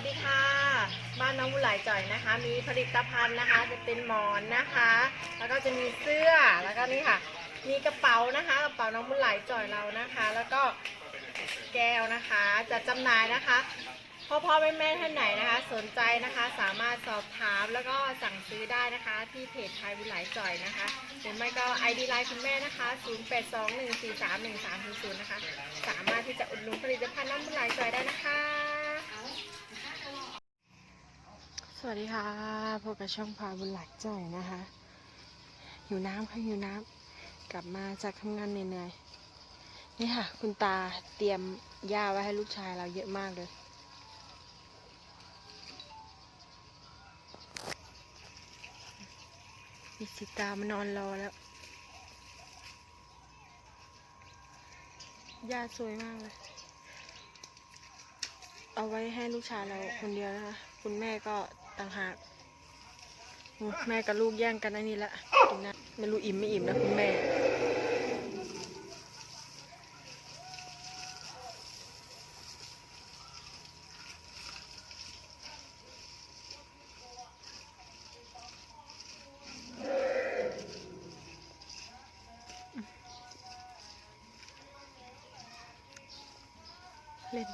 วัสดีค่ะ บ้านน้องบุหลายจ่อยนะคะ มีผลิตภัณฑ์นะคะ จะเป็นหมอนนะคะ แล้วก็จะมีเสื้อ แล้วก็นี่ค่ะ มีกระเป๋านะคะ กระเป๋าน้องบุหลายจ่อยเรานะคะ แล้วก็แก้วนะคะ จัดจำหน่ายนะคะพ่อพ่อแม่แม่ท่านไหนนะคะ สนใจนะคะสามารถสอบถามแล้วก็สั่งซื้อได้นะคะ ที่เพจไทยบุญหลายจ่อยนะคะหรือไม่ก็ ID ไลน์คุณแม่นะคะ 0821431300นะคะ สามารถที่จะอุดหนุนผลิตภัณฑ์น้ำบุญหลายจ่อยได้นะคะ สวัสดีค่ะพบกับช่องพาบุญหลักจ่อยนะคะหิวน้ำค่ะหิวน้ำกลับมาจากทำงานเหนื่อยๆนี่ค่ะ คุณตาเตรียมหญ้าไว้ให้ลูกชายเราเยอะมากเลย มีสิตามานอนรอแล้วหญ้าสวยมากเลยเอาไว้ให้ลูกชายเราคนเดียวนะคะ คุณแม่ก็ ต่างหากแม่กับลูกแย่งกันไอ้นี่ละกินนะไม่รู้อิ่มไม่อิ่มนะคุณแม่เล่น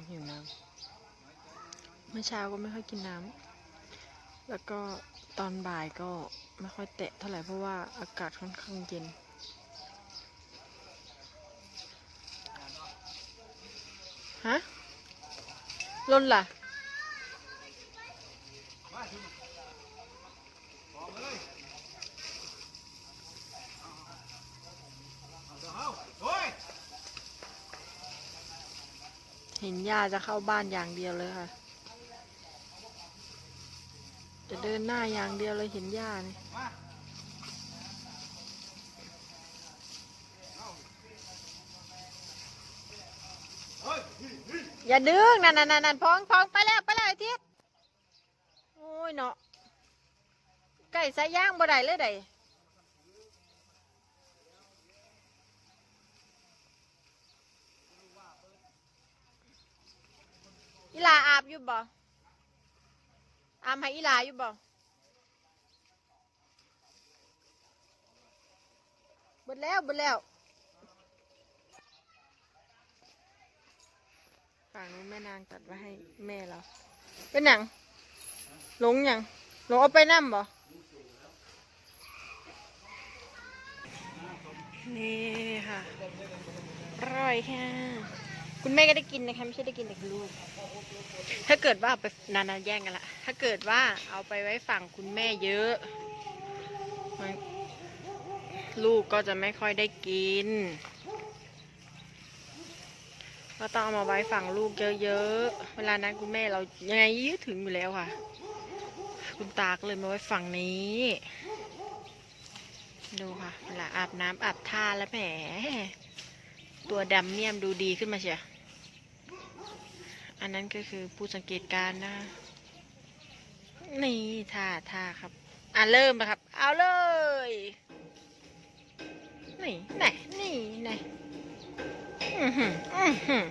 ำหิวน้ำเมื่อเช้าก็ไม่ค่อยกินน้ำแล้วก็ตอนบ่ายก็ไม่ค่อยแตะเท่าไหร่เพราะว่าอากาศค่อนข้างเย็นฮะล่นล่ะ เห็นย่าจะเข้าบ้านอย่างเดียวเลยค่ะ จะเดินหน้าอย่างเดียวเลยเห็นย่านี่อย่าดึงนั่นนั่นนั่นนั่นพองพองไปแล้วไปแล้วไอ้ทิศโอ้ยเนาะไก่สายย่างบ่ได้เลยได้ อีหลาอาบอยู่บ่อาบให้อีหลาอยู่บ่เบิดแล้วเบิดแล้วฝั่งนู้นแม่นางตัดไว้ให้แม่เรา เป็นหนังหลงหยังหลงเอาไปนั่มบ่นี่ค่ะอร่อยค่ะ คุณแม่ก็ได้กินนะคะไม่ใช่ได้กินแต่คุณลูก ถ้าเกิดว่าไปนานๆแย่งกันละ ถ้าเกิดว่าเอาไปไว้ฝั่งคุณแม่เยอะลูกก็จะไม่ค่อยได้กิน ก็ต้องเอามาไว้ฝั่งลูกเยอะๆ เวลานั้นคุณแม่เรายังไงยืดถึงอยู่แล้วค่ะ คุณตาก็เลยมาไว้ฝั่งนี้ ดูค่ะ เวลาอาบน้ำอาบท่าแล้วแหม ตัวดำเมี่ยมดูดีขึ้นมาเชียว อันนั้นก็คือผู้สังเกตการณ์นะนี่ท่าท่าครับ อะเริ่มนะครับ เอาเลย นี่ไหนนี่ไหนอือหืออือหือ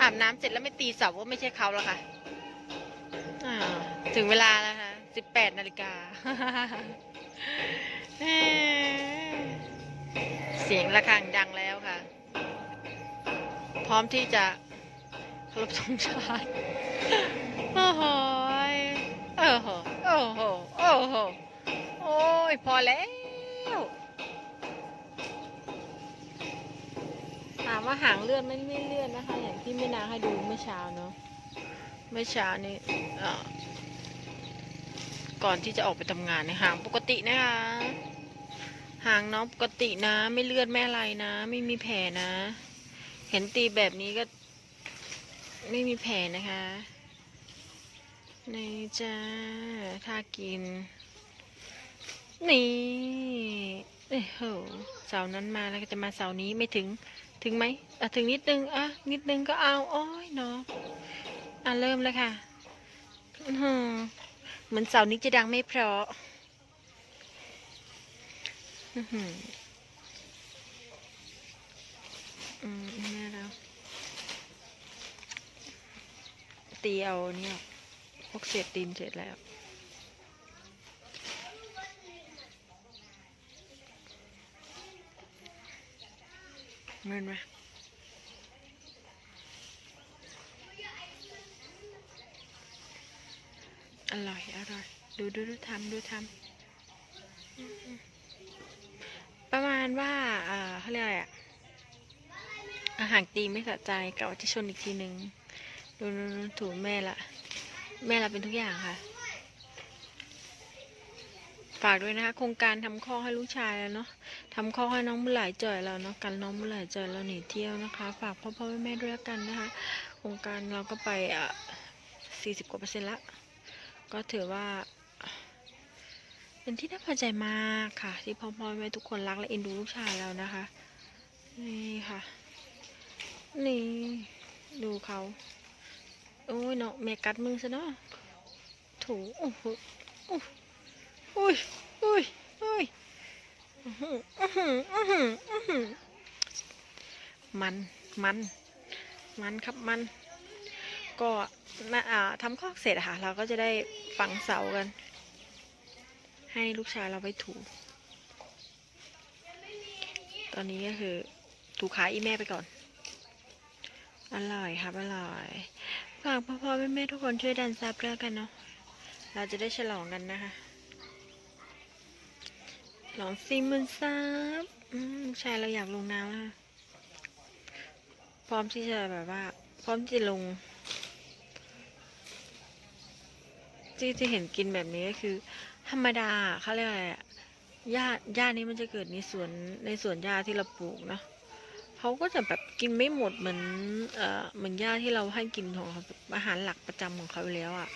อาบน้ำเสร็จแล้วไม่ตีเสาก็ไม่ใช่เขาแล้วค่ะถึงเวลาแล้วค่ะสิบแปดนาฬิกา เสียงะระฆังดังแล้วค่ะ พร้อมที่จะเคารพธงชาติโอ้โหยโอ้โหโอ้โหโอ้โหโอ้ยพอแล้วถามว่าหางเลื่อนไม่ไม่เลื่อนนะคะ อย่างที่แม่นางให้ดูเมื่อเช้าเนาะเมื่อเช้านี่ก่อนที่จะออกไปทำงานเนี่ยหางปกตินะคะหางน้องปกตินะ ไม่เลือดไม่อะไรนะ ไม่มีแผลนะ เห็นตีแบบนี้ก็ไม่มีแผลนะคะ ในจ้าถ้ากิน นี่เอ้โหเสานั้นมาแล้วก็จะมาเสานี้ไม่ถึงถึงไหมอะถึงนิดนึงอะนิดนึงก็เอาโอ้ยเนาะอะเริ่มเลยค่ะเหมือนเสานี้จะดังไม่เพราะอื้อหืออืมแม่แล้ว ตีเอาเนี่ยพวกเศษดินเสร็จแล้ว เงินไหมอร่อย อร่อย ดูดูดูทำดูทำประมาณว่าเออเขาเรียกอะไรอะอาหารตีไม่สะใจกับที่ชนอีกทีหนึ่ง ดูดูดูถูแม่ละ แม่ละเป็นทุกอย่างค่ะ ฝากด้วยนะคะ โครงการทำข้อให้ลูกชายแล้วเนาะทำข้อให้น้องบุญหลายจ่อยเราเนาะกันน้องบุญหลายจ่อยเราหนีเที่ยวนะคะ ฝากพ่อพ่อแม่แม่ด้วยกันนะคะ โครงการเราก็ไปอะสี่สิบกว่าเปอร์เซ็นต์ละ ก็ถือว่าเป็นที่น่าพอใจมากค่ะ ที่พ่อพ่อแม่ทุกคนรักและเอ็นดูลูกชายเรานะคะ นี่ค่ะ นี่ ดูเขา โอ้ยเนาะแม่กัดมือซะเนาะถูโอ้โหโอ้อุ้ยอุ้ยอุ้ยอื้อหืออื้อหืออื้อหืออื้อหือมันมันมันครับมัน ก็นะอ่าทำคอกเสร็จค่ะ เราก็จะได้ฝังเสากัน ให้ลูกชายเราไปถู ตอนนี้ก็คือถูขาอีแม่ไปก่อน อร่อยครับ อร่อย ฝากพ่อพ่อแม่แม่ทุกคนช่วยดันซับด้วยกันเนาะ เราจะได้ฉลองกันนะคะหลองสี่หมื่นซับผู้ชายเราอยากลงน้ำแล้วค่ะพร้อมที่จะแบบว่า พร้อมที่จะลง ที่ที่เห็นกินแบบนี้ก็คือ ธรรมดาเขาเรียกอะไรอะหญ้าหญ้านี้มันจะเกิดในสวนในสวนหญ้าที่เราปลูกเนาะ เขาก็จะแบบกินไม่หมดเหมือนเอ่อเหมือนหญ้าที่เราให้กินของเขาอาหารหลักประจำของเขาแล้วอะ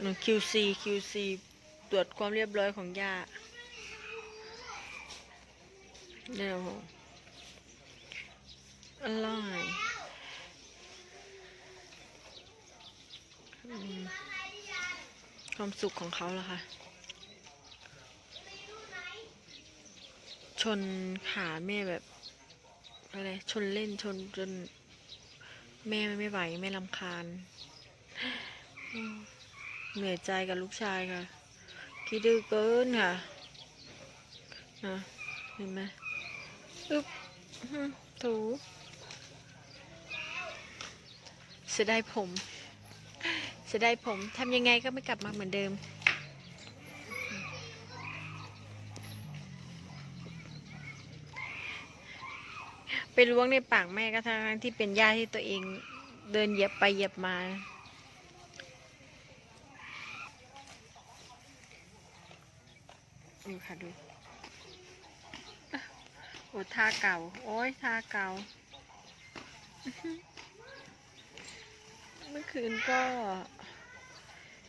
หนู QC QC ตรวจความเรียบร้อยของหญ้าเดี๋ยวอร่อยอความสุขของเขาล่ะคะชนขาแม่แบบ อะไรชนเล่นชนจน แม่ไม่ไหวแม่ลำคาญเหนื่อยใจกับลูกชายค่ะคิดดื้อเกินค่ะนะเห็นไหมอึ๊บถูเสียดายผมเสียดายผมทำยังไงก็ไม่กลับมาเหมือนเดิม ไปล้วงในปากแม่ก็ทั้งที่เป็นญาติที่ตัวเองเดินเหยียบไปเหยียบมา ดูค่ะดูโอ้ท่าเก่า โอ้ยท่าเก่า เมื่อคืนก็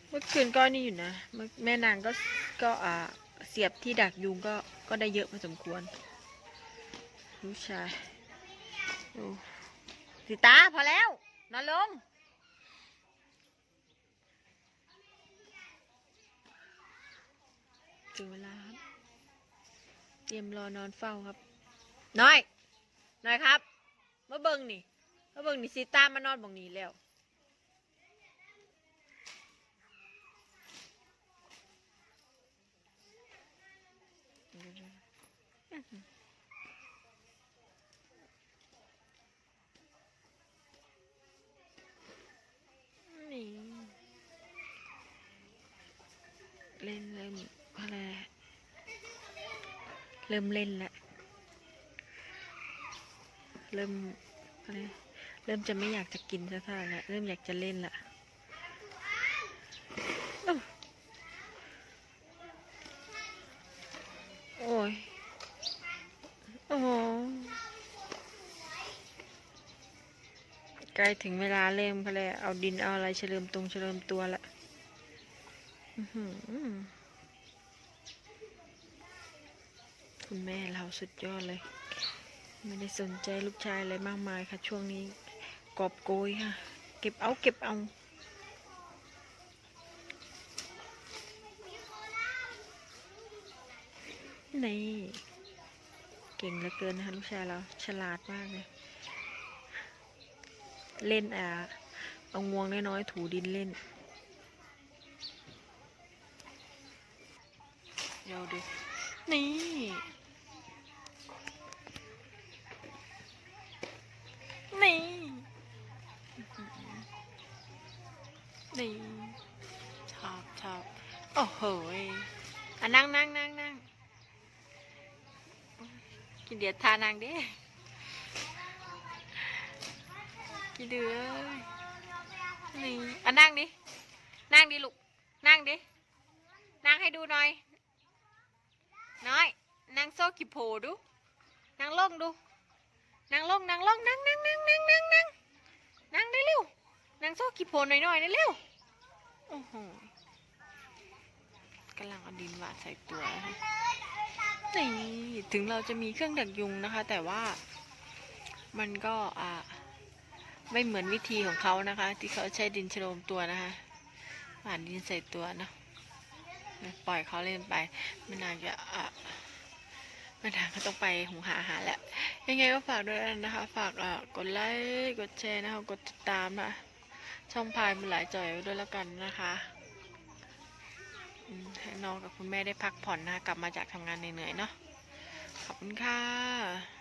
เมื่อคืนก็นี่อยู่นะเมื่อแม่นางก็ก็อ่าเสียบที่ดักยุงก็ก็ได้เยอะพอสมควรลูกชาย ดูสีตาพอแล้ว นอนลง ถึงเวลาครับ เตรียมรอนอนเฝ้าครับ น้อย น้อยครับ มาเบิ่งนี่ มาเบิ่งนี่สีตามานอนบังนี้แล้วนี่ เล่นเริ่มอะไร เริ่มเล่นแล้วเริ่มอะไรเริ่มจะไม่อยากจะกินซะท่าแล้วเริ่มอยากจะเล่นละอ้วโอ้ยโอ้ใกล้ถึงเวลาเล่มเขาเลยเอาดินเอาอะไรเฉลิมตรงเฉลิมตัวละอือหือ คุณแม่เราสุดยอดเลย ไม่ได้สนใจลูกชายอะไรมากมายค่ะ ช่วงนี้กอบโกยค่ะ เก็บเอาเก็บเอานี่เก่งเหลือเกินนะคะลูกชายเราฉลาดมากเลย เล่นอะเอางวงน้อยๆถูดินเล่น เดี๋ยวดูนี่ นี่ นี่ ชอบชอบโอ้โหอะนั่งนั่งนั่งนั่งกินเดียดทานางเด้กินเดือนี่อะนั่งดิ นั่งดิลูก นั่งดิ นั่งให้ดูหน่อย น้อย นั่งโซกิโพดู นั่งลงดู นั่งลงนั่งลงนั่งนั่งนั่งนั่งนั่งนั่งนั่งได้เร็วนั่งโซ่กิโพน่อยหน่อยได้เร็วโอ้โหกำลังเอาดินหวานใส่ตัวนะคะนี่ถึงเราจะมีเครื่องดักยุงนะคะ แต่ว่ามันก็อ่าไม่เหมือนวิธีของเขานะคะ ที่เขาใช้ดินชโลมตัวนะคะหวานดินใส่ตัวเนะปล่อยเขาเล่นไปไม่นานจะอะ ไม่ถามก็ต้องไปหุงหาอาหารแหละยังไงก็ฝากด้วยนะคะ ฝากอะกดไลค์กดแชร์นะคะกดติดตามนะช่องพายมันหลายจอยด้วยแล้วกันนะคะให้น้องกับคุณแม่ได้พักผ่อนนะคะกลับมาจากทำงานเหนื่อยๆเนาะขอบคุณค่ะ